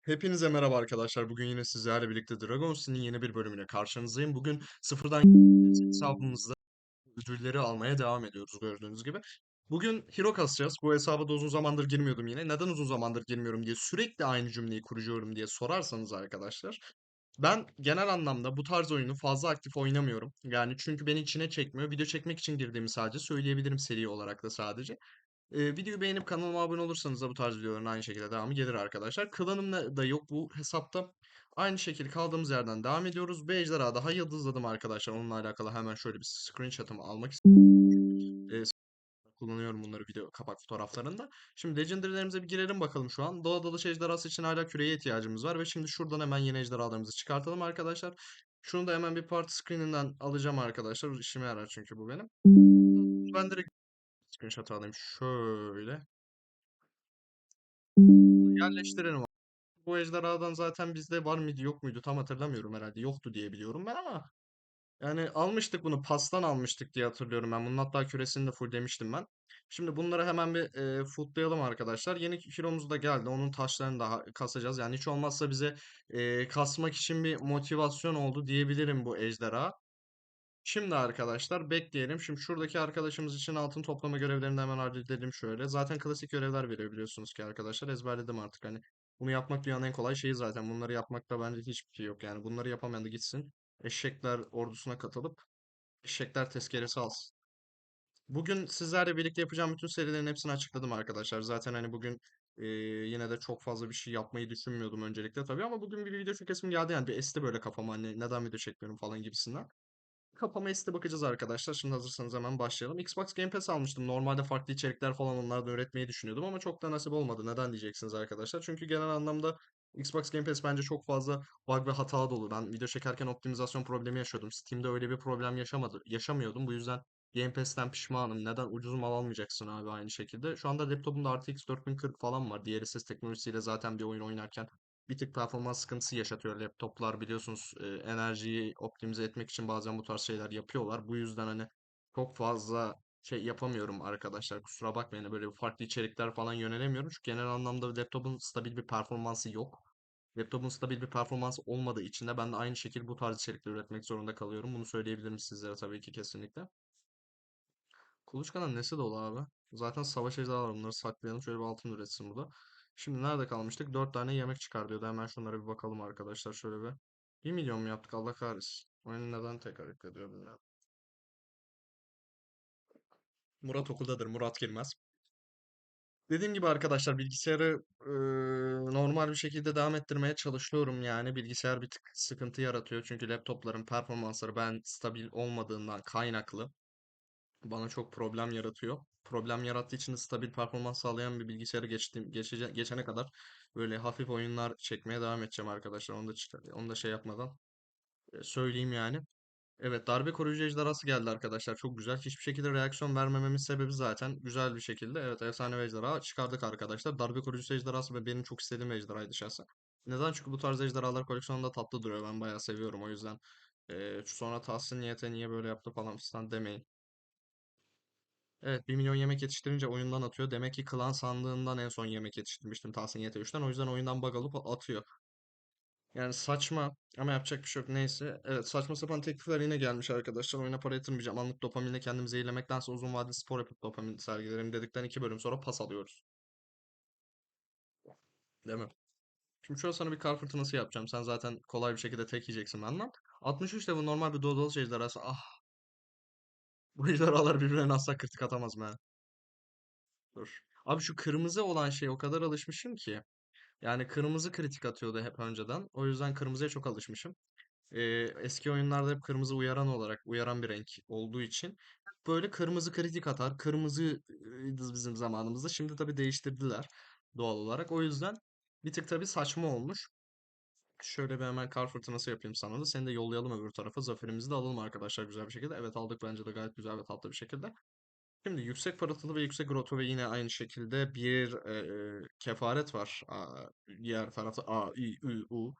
Hepinize merhaba arkadaşlar. Bugün yine sizlerle birlikte Dragon's'ın yeni bir bölümüne karşınızdayım. Bugün sıfırdan hesabımızda ödülleri almaya devam ediyoruz gördüğünüz gibi. Bugün hero kasacağız. Bu hesaba da uzun zamandır girmiyordum yine. Neden uzun zamandır girmiyorum diye sürekli aynı cümleyi kuruyorum diye sorarsanız arkadaşlar. Ben genel anlamda bu tarz oyunu fazla aktif oynamıyorum. Yani çünkü beni içine çekmiyor. Video çekmek için girdiğimi sadece söyleyebilirim seri olarak da sadece. Ee, videoyu beğenip kanalıma abone olursanız da bu tarz videoların aynı şekilde devamı gelir arkadaşlar. Klanım da yok bu hesapta. Aynı şekilde kaldığımız yerden devam ediyoruz. Bu ejderha daha yıldızladım arkadaşlar. Onunla alakalı hemen şöyle bir screenshot'ımı almak istiyorum. Ee, kullanıyorum bunları video kapak fotoğraflarında. Şimdi legendary'lerimize bir girelim bakalım şu an. Doğa dalış ejderhası için hala küreye ihtiyacımız var ve şimdi şuradan hemen yeni ejderhalarımızı çıkartalım arkadaşlar. Şunu da hemen bir party screen'inden alacağım arkadaşlar. İşime yarar çünkü bu benim. Ben direkt screenshot alayım şöyle. Yerleştirelim. Bu ejderhadan zaten bizde var mıydı yok muydu tam hatırlamıyorum herhalde. Yoktu diye biliyorum ben ama. Yani almıştık bunu pastan almıştık diye hatırlıyorum ben. Bunun hatta küresini de full demiştim ben. Şimdi bunları hemen bir e, footlayalım arkadaşlar. Yeni kilomuz da geldi. Onun taşlarını daha kasacağız. Yani hiç olmazsa bize e, kasmak için bir motivasyon oldu diyebilirim bu ejderha. Şimdi arkadaşlar bekleyelim. Şimdi şuradaki arkadaşımız için altın toplama görevlerini hemen halledelim şöyle. Zaten klasik görevler veriyor biliyorsunuz ki arkadaşlar. Ezberledim artık hani. Bunu yapmak dünyanın en kolay şeyi zaten. Bunları yapmakta bence hiçbir şey yok. Yani bunları yapamayan da gitsin. Eşekler ordusuna katılıp eşekler tezkeresi alsın. Bugün sizlerle birlikte yapacağım bütün serilerin hepsini açıkladım arkadaşlar. Zaten hani bugün eee, yine de çok fazla bir şey yapmayı düşünmüyordum öncelikle tabii ama bugün bir video çekesim geldi yani bir esti böyle kafama hani neden video çekmiyorum falan gibisinden. Kapama S'te bakacağız arkadaşlar. Şimdi hazırsanız hemen başlayalım. Xbox Game Pass almıştım. Normalde farklı içerikler falan onlardan üretmeyi düşünüyordum ama çok da nasip olmadı. Neden diyeceksiniz arkadaşlar? Çünkü genel anlamda Xbox Game Pass bence çok fazla bug ve hata dolu. Ben video çekerken optimizasyon problemi yaşıyordum. Steam'de öyle bir problem yaşamadı, yaşamıyordum. Bu yüzden Game Pass'ten pişmanım. Neden ucuz mal almayacaksın abi aynı şekilde. Şu anda laptopumda RTX 4040 falan var. DLSS teknolojisiyle zaten bir oyun oynarken bir tık performans sıkıntısı yaşatıyor laptoplar biliyorsunuz e, enerjiyi optimize etmek için bazen bu tarz şeyler yapıyorlar. Bu yüzden hani çok fazla şey yapamıyorum arkadaşlar kusura bakmayın hani böyle farklı içerikler falan yönelemiyorum. Çünkü genel anlamda laptopun stabil bir performansı yok. Laptopun stabil bir performansı olmadığı için de ben de aynı şekilde bu tarz içerikler üretmek zorunda kalıyorum. Bunu söyleyebilirim sizlere tabii ki kesinlikle. Kuluçkanın nesi dolu abi? Zaten savaş ejderhaları bunları saklayalım. Şöyle bir altın üretsin burada. Şimdi nerede kalmıştık? 4 tane yemek çıkar diyordu. Hemen şunlara bir bakalım arkadaşlar şöyle bir. 1 milyon mu yaptık Allah kahretsin. Oyunu neden tekrar ediyor bilmiyorum. Murat okuldadır. Murat girmez. Dediğim gibi arkadaşlar bilgisayarı eee, normal bir şekilde devam ettirmeye çalışıyorum yani. Bilgisayar bir tık sıkıntı yaratıyor. Çünkü laptopların performansları ben stabil olmadığından kaynaklı. bana çok problem yaratıyor. Problem yarattığı için stabil performans sağlayan bir bilgisayara geçtiğim, geçece, geçene kadar böyle hafif oyunlar çekmeye devam edeceğim arkadaşlar. Onu da, çıkar- onu da şey yapmadan e, söyleyeyim yani. Evet darbe koruyucu ejderhası geldi arkadaşlar. Çok güzel. Hiçbir şekilde reaksiyon vermememin sebebi zaten güzel bir şekilde. Evet efsane ejderha çıkardık arkadaşlar. Darbe koruyucu ejderhası ve benim çok istediğim ejderhaydı şahsen. Neden? Çünkü bu tarz ejderhalar koleksiyonunda tatlı duruyor. Ben bayağı seviyorum o yüzden. E, sonra Tahsin niyete niye böyle yaptı falan filan demeyin. Evet bir milyon yemek yetiştirince oyundan atıyor. Demek ki klan sandığından en son yemek yetiştirmiştim Tahsin YT3'ten. O yüzden oyundan bug alıp atıyor. Yani saçma ama yapacak bir şey yok. Neyse. Evet saçma sapan teklifler yine gelmiş arkadaşlar. Oyuna para yatırmayacağım. Anlık dopaminle kendimi zehirlemektense uzun vadeli spor yapıp dopamin sergilerim dedikten iki bölüm sonra pas alıyoruz. Değil mi? Şimdi şöyle sana bir kar fırtınası yapacağım. Sen zaten kolay bir şekilde tek yiyeceksin benden. 63 de bu normal bir Dodol ejderhası. Ah bu ejderhalar birbirlerine asla kritik atamaz mı? Dur. Abi şu kırmızı olan şeye o kadar alışmışım ki. Yani kırmızı kritik atıyordu hep önceden. O yüzden kırmızıya çok alışmışım. Ee, eski oyunlarda hep kırmızı uyaran olarak, uyaran bir renk olduğu için böyle kırmızı kritik atar. Kırmızıydı bizim zamanımızda. Şimdi tabii değiştirdiler doğal olarak. O yüzden bir tık tabii saçma olmuş. Şöyle bir hemen kar fırtınası yapayım sana da. Seni de yollayalım öbür tarafa. Zaferimizi de alalım arkadaşlar güzel bir şekilde. Evet aldık bence de gayet güzel ve tatlı bir şekilde. Şimdi yüksek parıltılı ve yüksek roto ve yine aynı şekilde bir e, kefaret var. Aa, diğer tarafta A, I, Ü, U.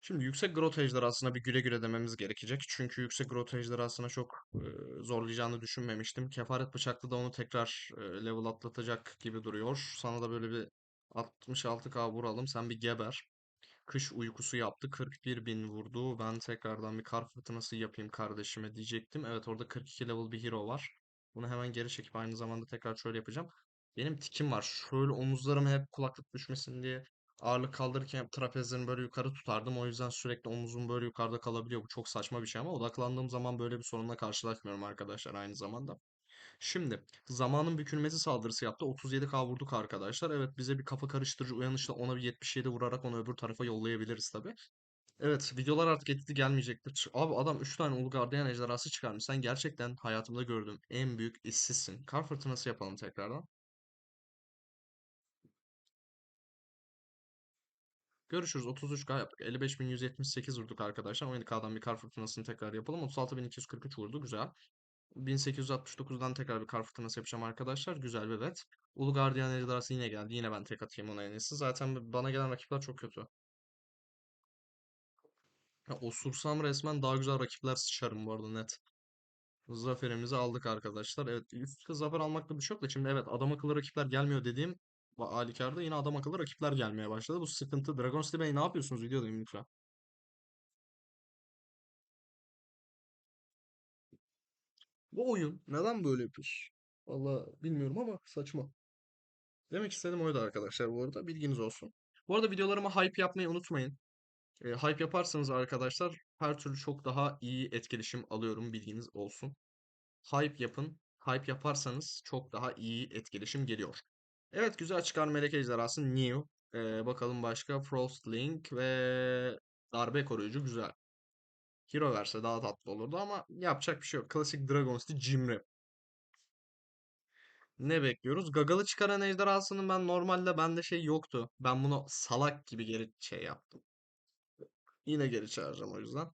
Şimdi yüksek growth ejderhasına bir güle güle dememiz gerekecek. Çünkü yüksek growth ejderhasına çok e, zorlayacağını düşünmemiştim. Kefaret bıçaklı da onu tekrar e, level atlatacak gibi duruyor. Sana da böyle bir 66k vuralım. Sen bir geber. Kış uykusu yaptı. 41 bin vurdu. Ben tekrardan bir kar fırtınası yapayım kardeşime diyecektim. Evet orada 42 level bir hero var. Bunu hemen geri çekip aynı zamanda tekrar şöyle yapacağım. Benim tikim var. Şöyle omuzlarıma hep kulaklık düşmesin diye ağırlık kaldırırken hep trapezlerimi böyle yukarı tutardım. O yüzden sürekli omuzum böyle yukarıda kalabiliyor. Bu çok saçma bir şey ama odaklandığım zaman böyle bir sorunla karşılaşmıyorum arkadaşlar aynı zamanda. Şimdi zamanın bükülmesi saldırısı yaptı. 37k vurduk arkadaşlar. Evet bize bir kafa karıştırıcı uyanışla ona bir 77 vurarak onu öbür tarafa yollayabiliriz tabi. Evet videolar artık editli gelmeyecektir. Abi adam 3 tane Ulu Gardiyan ejderhası çıkarmış. Sen gerçekten hayatımda gördüğüm en büyük işsizsin. Kar fırtınası yapalım tekrardan. Görüşürüz. 33k yaptık. 55.178 vurduk arkadaşlar. 17k'dan bir kar fırtınasını tekrar yapalım. 36.243 vurdu. Güzel. 1869'dan tekrar bir kar fırtınası yapacağım arkadaşlar. Güzel bir bet. Ulu Gardiyan ejderhası yine geldi. Yine ben tek atayım ona en. Zaten bana gelen rakipler çok kötü. Ya, osursam resmen daha güzel rakipler sıçarım bu arada net. Zaferimizi aldık arkadaşlar. Evet üst zafer almakta bir şey yok da şimdi evet adam akıllı rakipler gelmiyor dediğim halükarda yine adam akıllı rakipler gelmeye başladı. Bu sıkıntı. Dragon City Bey ne yapıyorsunuz videodayım lütfen. Bu oyun neden böyle yapıyor? Valla bilmiyorum ama saçma. Demek istediğim oydu arkadaşlar bu arada. Bilginiz olsun. Bu arada videolarıma hype yapmayı unutmayın. E, hype yaparsanız arkadaşlar her türlü çok daha iyi etkileşim alıyorum. Bilginiz olsun. Hype yapın. Hype yaparsanız çok daha iyi etkileşim geliyor. Evet güzel çıkar melek ejderhası New. E, bakalım başka Frostlink ve darbe koruyucu güzel. Hero verse daha tatlı olurdu ama yapacak bir şey yok. Klasik Dragon City Cimri. Ne bekliyoruz? Gagalı çıkaran ejderhasının ben normalde bende şey yoktu. Ben bunu salak gibi geri şey yaptım. Yine geri çağıracağım o yüzden.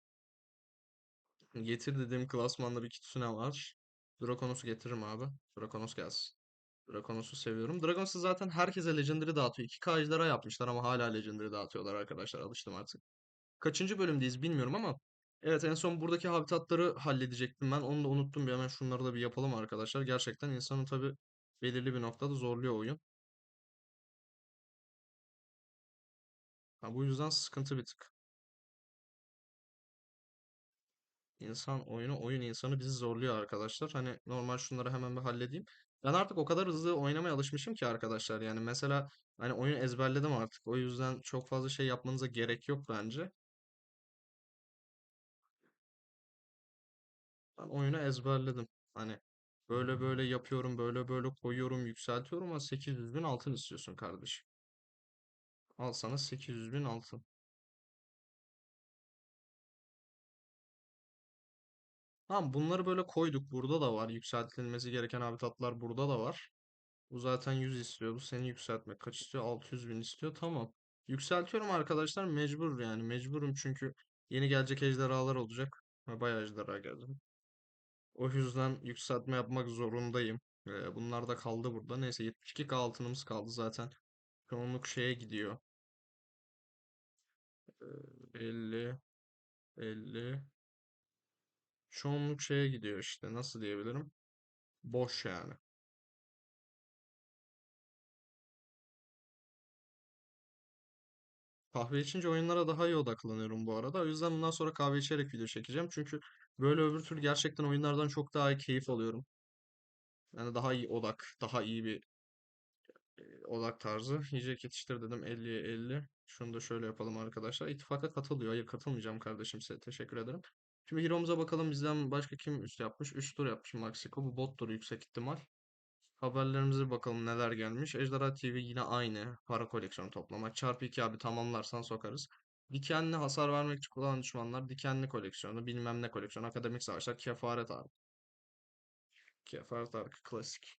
Getir dediğim klasmanda bir Kitsune var. Draconos'u getiririm abi. Draconos gelsin. Draconos'u seviyorum. Draconos'u zaten herkese Legendary dağıtıyor. 2K ejderha yapmışlar ama hala Legendary dağıtıyorlar arkadaşlar. Alıştım artık. Kaçıncı bölümdeyiz bilmiyorum ama Evet en son buradaki habitatları halledecektim ben. Onu da unuttum bir hemen şunları da bir yapalım arkadaşlar. Gerçekten insanı tabii belirli bir noktada zorluyor oyun. Ha, bu yüzden sıkıntı bir tık. İnsan oyunu, oyun insanı bizi zorluyor arkadaşlar. Hani normal şunları hemen bir halledeyim. Ben artık o kadar hızlı oynamaya alışmışım ki arkadaşlar. Yani mesela hani oyunu ezberledim artık. O yüzden çok fazla şey yapmanıza gerek yok bence. Oyunu ezberledim. Hani böyle böyle yapıyorum, böyle böyle koyuyorum, yükseltiyorum ama 800 bin altın istiyorsun kardeşim. Al sana 800 bin altın. Tamam bunları böyle koyduk. Burada da var. Yükseltilmesi gereken habitatlar burada da var. Bu zaten 100 istiyor. Bu seni yükseltmek. Kaç istiyor? 600 bin istiyor. Tamam. Yükseltiyorum arkadaşlar. Mecbur yani. Mecburum çünkü yeni gelecek ejderhalar olacak. Ha, Bayağı ejderha geldi. O yüzden yükseltme yapmak zorundayım. Ee, bunlar da kaldı burada. Neyse 72k altınımız kaldı zaten. Çoğunluk şeye gidiyor. Ee, 50, 50. Çoğunluk şeye gidiyor işte. Nasıl diyebilirim? Boş yani. Kahve içince oyunlara daha iyi odaklanıyorum bu arada. O yüzden bundan sonra kahve içerek video çekeceğim. Çünkü böyle öbür türlü gerçekten oyunlardan çok daha keyif alıyorum. Yani daha iyi odak, daha iyi bir e, odak tarzı. Yiyecek yetiştir dedim 50'ye 50. Şunu da şöyle yapalım arkadaşlar. İttifaka katılıyor. Hayır katılmayacağım kardeşim size. Teşekkür ederim. Şimdi Hero'muza bakalım bizden başka kim üst yapmış? 3 tur yapmış Maxiko. Bu bottur yüksek ihtimal. Haberlerimize bakalım neler gelmiş. Ejderha TV yine aynı. Para koleksiyonu toplama. Çarpı 2 abi tamamlarsan sokarız. Dikenli hasar vermek için kullanılan düşmanlar. Dikenli koleksiyonu. Bilmem ne koleksiyonu. Akademik savaşlar. Kefaret abi. Kefaret abi. Klasik.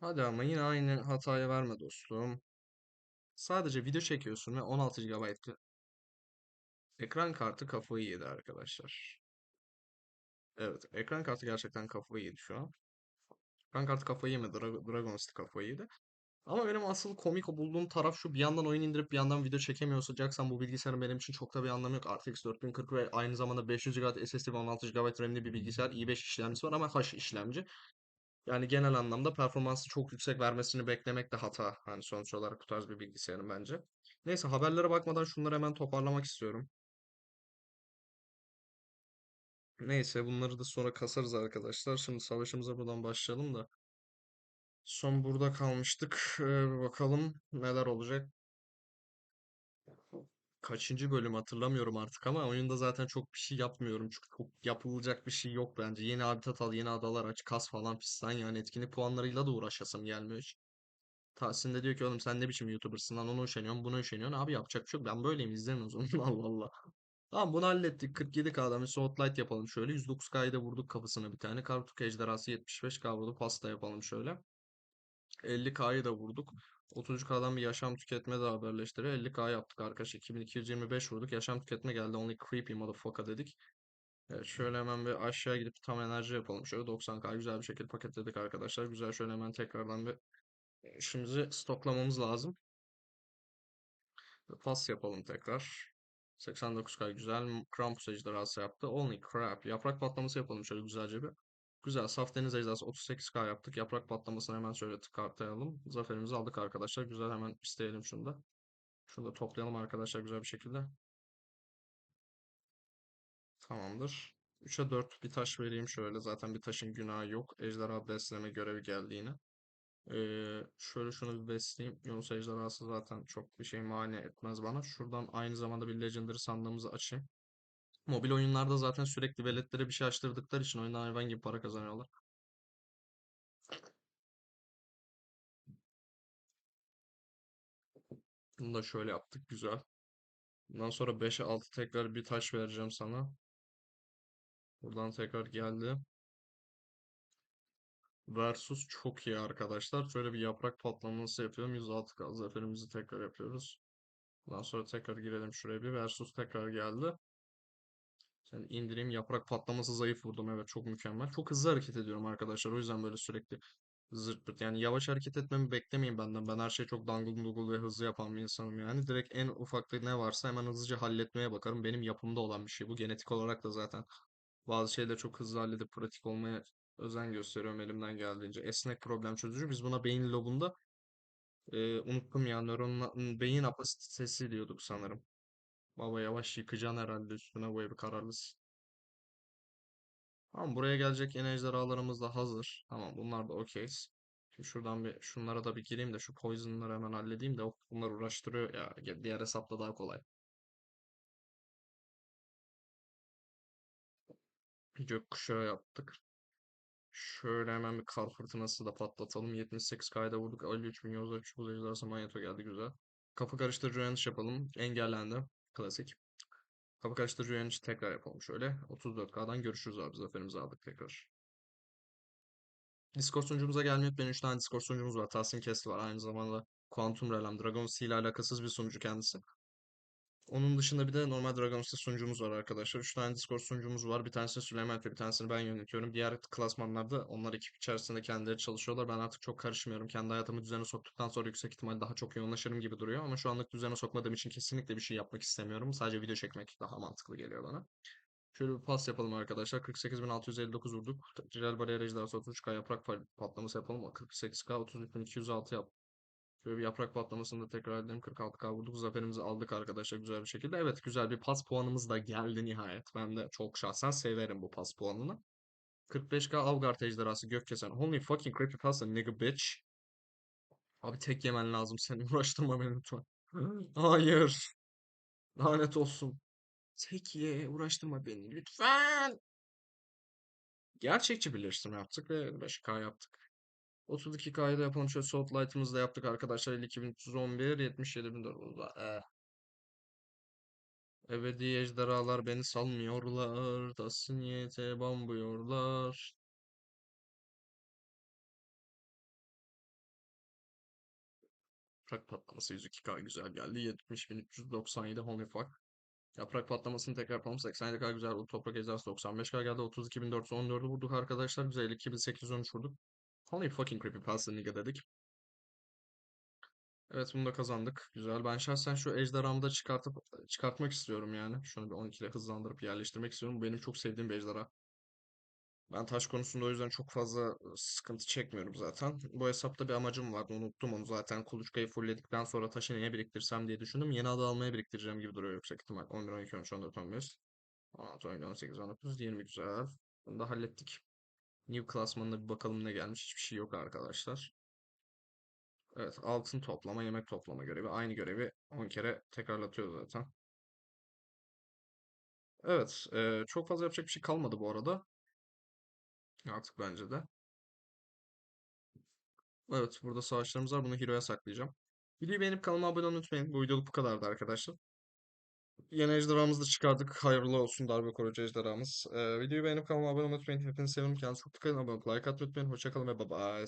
Hadi ama yine aynı hataya verme dostum. Sadece video çekiyorsun ve 16 GB ekran kartı kafayı yedi arkadaşlar. Evet, ekran kartı gerçekten kafayı yedi şu an. Ekran kartı kafayı yemedi, Dra Dragon City kafayı yedi. Ama benim asıl komik bulduğum taraf şu bir yandan oyun indirip bir yandan video çekemiyorsacaksan bu bilgisayarın benim için çok da bir anlamı yok. RTX 4040 ve aynı zamanda 500 GB SSD ve 16 GB RAM'li bir bilgisayar. i5 işlemcisi var ama H işlemci. Yani genel anlamda performansı çok yüksek vermesini beklemek de hata. Hani sonuç olarak bu tarz bir bilgisayarın bence. Neyse haberlere bakmadan şunları hemen toparlamak istiyorum. Neyse bunları da sonra kasarız arkadaşlar. Şimdi savaşımıza buradan başlayalım da. Son burada kalmıştık. Ee, bakalım neler olacak. Kaçıncı bölüm hatırlamıyorum artık ama oyunda zaten çok bir şey yapmıyorum. Çünkü çok yapılacak bir şey yok bence. Yeni habitat al, yeni adalar aç, kas falan fistan yani etkinlik puanlarıyla da uğraşasım gelmiyor. Tahsin de diyor ki oğlum sen ne biçim YouTuber'sın lan onu üşeniyorsun bunu üşeniyorsun. Abi yapacak bir şey yok ben böyleyim izleyin o zaman Allah Allah. Tamam bunu hallettik 47K'dan bir Spotlight yapalım şöyle 109K'yı da vurduk kafasına bir tane. Kartuk ejderhası 75K vurdu pasta yapalım şöyle. 50K'yı da vurduk. 30K'dan bir yaşam tüketme de haberleştiriyor. 50K yaptık arkadaşlar. 2225 vurduk. Yaşam tüketme geldi. Only creepy motherfucker dedik. Evet, şöyle hemen bir aşağı gidip tam enerji yapalım. Şöyle 90K güzel bir şekilde paketledik arkadaşlar. Güzel şöyle hemen tekrardan bir işimizi stoklamamız lazım. Pas yapalım tekrar. 89K güzel. Krampus ejderhası yaptı. Only crap. Yaprak patlaması yapalım şöyle güzelce bir. Güzel. Saf deniz ejderhası 38K yaptık. Yaprak patlamasını hemen şöyle tıkartayalım. Zaferimizi aldık arkadaşlar. Güzel hemen isteyelim şunu da. Şunu da toplayalım arkadaşlar güzel bir şekilde. Tamamdır. 3'e 4 bir taş vereyim şöyle. Zaten bir taşın günahı yok. Ejderha besleme görevi geldi yine. Ee, şöyle şunu bir besleyeyim. Yunus ejderhası zaten çok bir şey mani etmez bana. Şuradan aynı zamanda bir Legendary sandığımızı açayım. Mobil oyunlarda zaten sürekli veletlere bir şey açtırdıkları için oyundan hayvan gibi para kazanıyorlar. Bunu da şöyle yaptık. Güzel. Bundan sonra 5'e 6 tekrar bir taş vereceğim sana. Buradan tekrar geldi. Versus çok iyi arkadaşlar. Şöyle bir yaprak patlaması yapıyorum. 106 kaldı. Zaferimizi tekrar yapıyoruz. Ondan sonra tekrar girelim şuraya bir. Versus tekrar geldi. Sen indireyim yaprak patlaması zayıf vurdum. Evet çok mükemmel. Çok hızlı hareket ediyorum arkadaşlar. O yüzden böyle sürekli zırt pırt. Yani yavaş hareket etmemi beklemeyin benden. Ben her şeyi çok dangıl dungul ve hızlı yapan bir insanım yani. Direkt en ufakta ne varsa hemen hızlıca halletmeye bakarım. Benim yapımda olan bir şey bu. Genetik olarak da zaten bazı şeyleri çok hızlı halledip pratik olmaya özen gösteriyorum elimden geldiğince. Esnek problem çözücü. Biz buna beyin lobunda e, unuttum ya nöron beyin apasitesi diyorduk sanırım. Baba yavaş yıkacaksın herhalde üstüne bu evi kararlısın. Tamam buraya gelecek yeni ejderhalarımız da hazır. Tamam bunlar da okeyiz. Şimdi şuradan bir şunlara da bir gireyim de şu poison'ları hemen halledeyim de o- bunlar uğraştırıyor ya. Diğer hesapta daha kolay. Bir gökkuşağı yaptık. Şöyle hemen bir kar fırtınası da patlatalım. 78 kayda vurduk. 53 milyon uzak çubuğu manyeto geldi güzel. Kapı karıştırıcı uyanış yapalım. Engellendi. Klasik. Kapı karıştırıcı uyanışı tekrar yapalım şöyle. 34K'dan görüşürüz abi. Zaferimizi aldık tekrar. Discord sunucumuza gelmeyi unutmayın. 3 tane Discord sunucumuz var. Tahsin Kestel var. Aynı zamanda Quantum Realm, Dragon Sea ile alakasız bir sunucu kendisi. Onun dışında bir de normal Dragon's'ta sunucumuz var arkadaşlar. 3 tane Discord sunucumuz var. Bir tanesini Süleyman yapıyor, bir tanesini ben yönetiyorum. Diğer klasmanlarda onlar ekip içerisinde kendileri çalışıyorlar. Ben artık çok karışmıyorum. Kendi hayatımı düzene soktuktan sonra yüksek ihtimal daha çok yoğunlaşırım gibi duruyor. Ama şu anlık düzene sokmadığım için kesinlikle bir şey yapmak istemiyorum. Sadece video çekmek daha mantıklı geliyor bana. Şöyle bir pas yapalım arkadaşlar. 48.659 vurduk. Real Bariyer Ejderhası 33K yaprak pa- patlaması yapalım. 48K 33.206 yap. Şöyle bir yaprak patlamasını da tekrar edelim. 46K vurduk. Zaferimizi aldık arkadaşlar güzel bir şekilde. Evet güzel bir pas puanımız da geldi nihayet. Ben de çok şahsen severim bu pas puanını. 45K Avgard ejderhası gökkesen. Holy fucking creepypasta nigga bitch. Abi tek yemen lazım senin. Uğraştırma beni lütfen. Hayır. Lanet olsun. Tek ye. Uğraştırma beni lütfen. Gerçekçi birleştirme yaptık ve 5K yaptık. 32K'yı da yapalım. Şöyle soft light'ımızı da yaptık arkadaşlar. 52.311, 77.400. Eh. Ebedi ejderhalar beni salmıyorlar. Tahsin niyete bambuyorlar. Yaprak patlaması 102K güzel geldi. 70.397 holy fuck. Yaprak patlamasını tekrar yapalım. 87K güzel oldu. Toprak ejderhası 95K geldi. 32.414'ü vurduk arkadaşlar. Güzel 2.813 vurduk. Holy fucking creepypasta nigga dedik. Evet bunu da kazandık. Güzel. Ben şahsen şu ejderhamı da çıkartıp çıkartmak istiyorum yani. Şunu bir 12 ile hızlandırıp yerleştirmek istiyorum. Bu benim çok sevdiğim bir ejderha. Ben taş konusunda o yüzden çok fazla sıkıntı çekmiyorum zaten. Bu hesapta bir amacım vardı. Unuttum onu zaten. Kuluçkayı fullledikten sonra taşı neye biriktirsem diye düşündüm. Yeni ada almaya biriktireceğim gibi duruyor yüksek ihtimal. 11, 12, 13, 14, 15. 16, 17, 18, 19, 20 güzel. Bunu da hallettik. New klasmanına bir bakalım ne gelmiş. Hiçbir şey yok arkadaşlar. Evet, altın toplama, yemek toplama görevi. Aynı görevi 10 kere tekrarlatıyor zaten. Evet, e, çok fazla yapacak bir şey kalmadı bu arada. Artık bence de. Evet, burada savaşlarımız var. Bunu Hero'ya saklayacağım. Videoyu beğenip kanalıma abone olmayı unutmayın. Bu videoluk bu kadardı arkadaşlar. Yeni ejderhamızı da çıkardık. Hayırlı olsun darbe koruyucu ejderhamız. Ee, videoyu beğenip kanalıma abone olmayı unutmayın. Hepinizi seviyorum. Kendinize çok dikkat edin. Abone olup like atmayı unutmayın. Hoşçakalın ve bye bye.